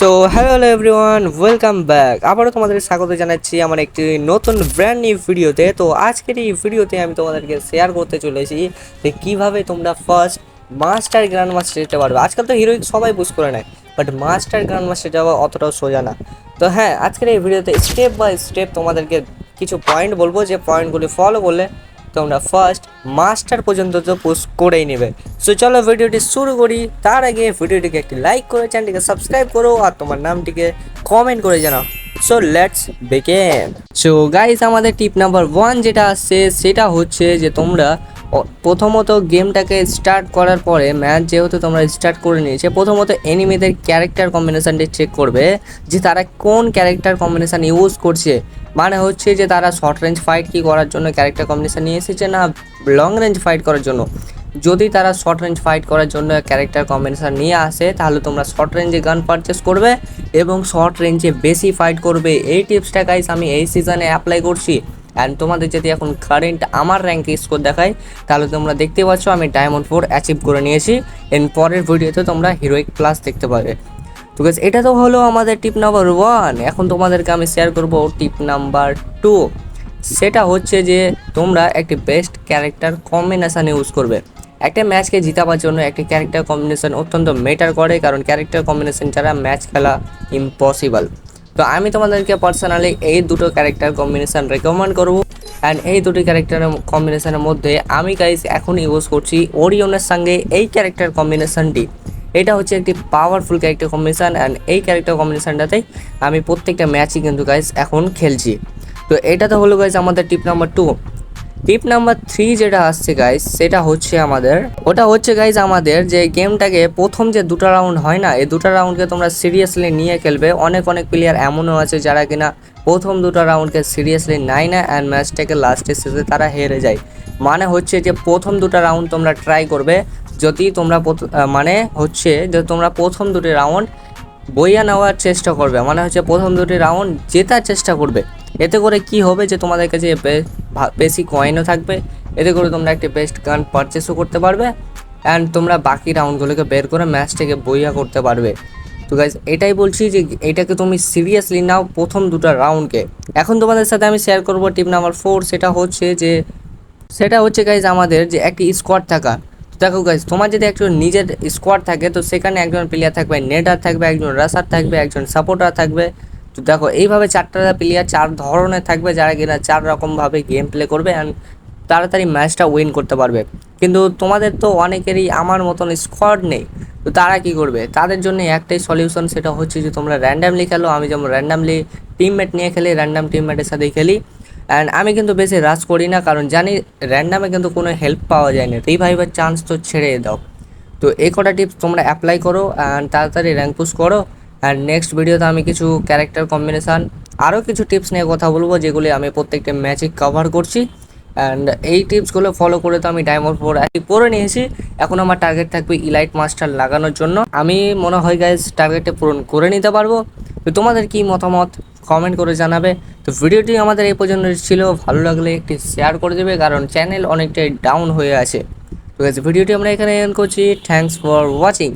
So hello everyone welcome back আবারও তোমাদের স্বাগত জানাচ্ছি আমার একটি নতুন ব্র্যান্ড নিউ ভিডিওতে তো আজকের এই ভিডিওতে আমি তোমাদেরকে শেয়ার করতে চলেছি যে কীভাবে তোমরা ফার্স্ট মাস্টার গ্র্যান্ড মাস্টার যেতে পারবে। আজকাল তো হিরোইক সবাই বুঝ করে নেয় বাট মাস্টার গ্র্যান্ড মাস্টার যাওয়া অতটাও সোজা না। তো হ্যাঁ আজকের এই ভিডিওতে স্টেপ বাই স্টেপ তোমাদেরকে কিছু পয়েন্ট বলব। যে পয়েন্টগুলি ফলো করলে তোমরা ফার্স্ট মাস্টার পর্যন্ত তো পোস্ট করেই নেবে। সো চলো ভিডিওটি শুরু করি। তার আগে ভিডিওটিকে একটি লাইক করে চ্যানেলটিকে সাবস্ক্রাইব করো আর তোমার নামটিকে কমেন্ট করে জানাও। So let's begin so guys আমাদের টিপ নাম্বার ওয়ান যেটা আসছে, সেটা হচ্ছে যে তোমরা প্রথমত গেমটাকে স্টার্ট করার পরে ম্যাচ যেহেতু তোমরা স্টার্ট করে নিয়েছে, প্রথমত এনিমিদের ক্যারেক্টার কম্বিনেশানটি চেক করবে যে তারা কোন ক্যারেক্টার কম্বিনেশান ইউজ করছে। মানে হচ্ছে যে তারা শর্ট রেঞ্জ ফাইট কি করার জন্য ক্যারেক্টার কম্বিনেশান নিয়ে এসেছে না লং রেঞ্জ ফাইট করার জন্য। যদি তারা শর্ট রেঞ্জ ফাইট করার জন্য ক্যারেক্টার কম্বিনেশান নিয়ে আসে, তাহলে তোমরা শর্ট রেঞ্জে গান পারচেস করবে এবং শর্ট রেঞ্জে বেশি ফাইট করবে। এই টিপসটা গাইস আমি এই সিজনে অ্যাপ্লাই করছি। অ্যান্ড তোমাদের যদি এখন কারেন্ট আমার র্যাঙ্ক স্কোর দেখায় তাহলে তোমরা দেখতে পাচ্ছ আমি ডায়মন্ড ফোর অ্যাচিভ করে নিয়েছি। এর পরের ভিডিওতে তোমরা হিরোইক প্লাস দেখতে পাবে। তো guys, এটা তো হলো আমাদের টিপ নাম্বার ওয়ান এখন তোমাদেরকে আমি শেয়ার করব টিপ নাম্বার টু সেটা হচ্ছে যে তোমরা একটি বেস্ট ক্যারেক্টার কম্বিনেশান ইউজ করবে। একটা ম্যাচকে জিতাবার জন্য একটি ক্যারেক্টার কম্বিনেশন অত্যন্ত মেটার করে কারণ ক্যারেক্টার কম্বিনেশন ছাড়া ম্যাচ খেলা ইম্পসিবল তো আমি তোমাদেরকে পার্সোনালি এই দুটো ক্যারেক্টার কম্বিনেশান রেকমেন্ড করব। অ্যান্ড এই দুটি ক্যারেক্টারের কম্বিনেশানের মধ্যে আমি গাইজ এখন ইউজ করছি ওরিয়নের সঙ্গে এই ক্যারেক্টার কম্বিনেশনটি এটা হচ্ছে একটি পাওয়ারফুল ক্যারেক্টার কম্বিনেশান অ্যান্ড এই ক্যারেক্টার কম্বিনেশানটাতে আমি প্রত্যেকটা ম্যাচই কিন্তু গাইজ এখন খেলছি। তো এটা তো হলো গাইজ আমাদের tip number two tip number three যেটা আসছে গাইস সেটা হচ্ছে আমাদের, ওটা হচ্ছে গাইস আমাদের যে গেমটাকে প্রথম যে দুটো রাউন্ড হয় না, এই দুটো রাউন্ডকে তোমরা সিরিয়াসলি নিয়ে খেলবে। অনেক অনেক প্লেয়ার এমনও আছে যারা কিনা প্রথম দুটো রাউন্ডকে সিরিয়াসলি নেয় না অ্যান্ড ম্যাচটাকে লাস্টের শেষে তারা হেরে যায়। মানে হচ্ছে যে প্রথম দুটো রাউন্ড তোমরা ট্রাই করবে, যদি তোমরা মানে হচ্ছে যে তোমরা প্রথম দুটি রাউন্ড বইয়া নেওয়ার চেষ্টা করবে। মানে হচ্ছে প্রথম দুটি রাউন্ড জেতার চেষ্টা করবে। এতে করে কি হবে যে তোমাদের কাছে বেশি কয়েনও থাকবে। এতে করে তোমরা একটি বেস্ট গান পারচেসও করতে পারবে অ্যান্ড তোমরা বাকি রাউন্ডগুলোকে বের করে ম্যাচটাকে বইয়া করতে পারবে। তো গাইজ এটাই বলছি যে এটাকে তুমি সিরিয়াসলি নাও প্রথম দুটো রাউন্ডকে এখন তোমাদের সাথে আমি শেয়ার করব টিপ নাম্বার ফোর সেটা হচ্ছে যে, সেটা হচ্ছে গাইজ আমাদের যে একটি স্কোয়াড থাকা। দেখো গাইজ তোমার যদি একজন নিজের স্কোয়াড থাকে, তো সেখানে একজন প্লেয়ার থাকবে নেটার থাকবে, একজন রাসার থাকবে, একজন সাপোর্টার থাকবে। তো দেখো, এইভাবে চারটা প্লেয়ার চার ধরনের থাকবে যারা কিনা চার রকমভাবে গেম প্লে করবে অ্যান্ড তাড়াতাড়ি ম্যাচটা উইন করতে পারবে। কিন্তু তোমাদের তো অনেকেরই আমার মতন স্কোয়াড নেই, তো তারা কি করবে? তাদের জন্য একটাই সলিউশন সেটা হচ্ছে যে তোমরা র্যান্ডামলি খেলো, আমি যেমন র্যান্ডামলি টিমমেট নিয়ে খেলি র্যান্ডাম টিমমেটের সাথেই খেলি। অ্যান্ড আমি কিন্তু বেশি রাশ করি না, কারণ জানি র্যান্ডামে কিন্তু কোনো হেল্প পাওয়া যায় না রিভাইভার চান্স তো ছেড়ে দাও। তো এই কটা টিপস তোমরা অ্যাপ্লাই করো অ্যান্ড তাড়াতাড়ি র্যাঙ্ক পুশ করো। অ্যান্ড নেক্সট ভিডিওতে আমি কিছু ক্যারেক্টার কম্বিনেশান আরও কিছু টিপস নিয়ে কথা বলব, যেগুলি আমি প্রত্যেকটা ম্যাচে কভার করছি। অ্যান্ড এই টিপসগুলো ফলো করে তো আমি ডায়মন্ড ফোর করে নিয়েছি। এখন আমার টার্গেট থাকবে ইলাইট মাস্টার লাগানোর জন্য। আমি মনে হয় গাইজ টার্গেটটা পূরণ করে নিতে পারব। তো তোমাদের কি মতামত? কমেন্ট করে জানাবে। তো ভিডিওটি আমাদের এই পর্যন্ত ছিল। ভালো লাগলে একটি শেয়ার করে দেবে, কারণ চ্যানেল অনেকটাই ডাউন হয়ে আছে। তো ভিডিওটি আমরা এখানে এন্ড করছি। Thanks for watching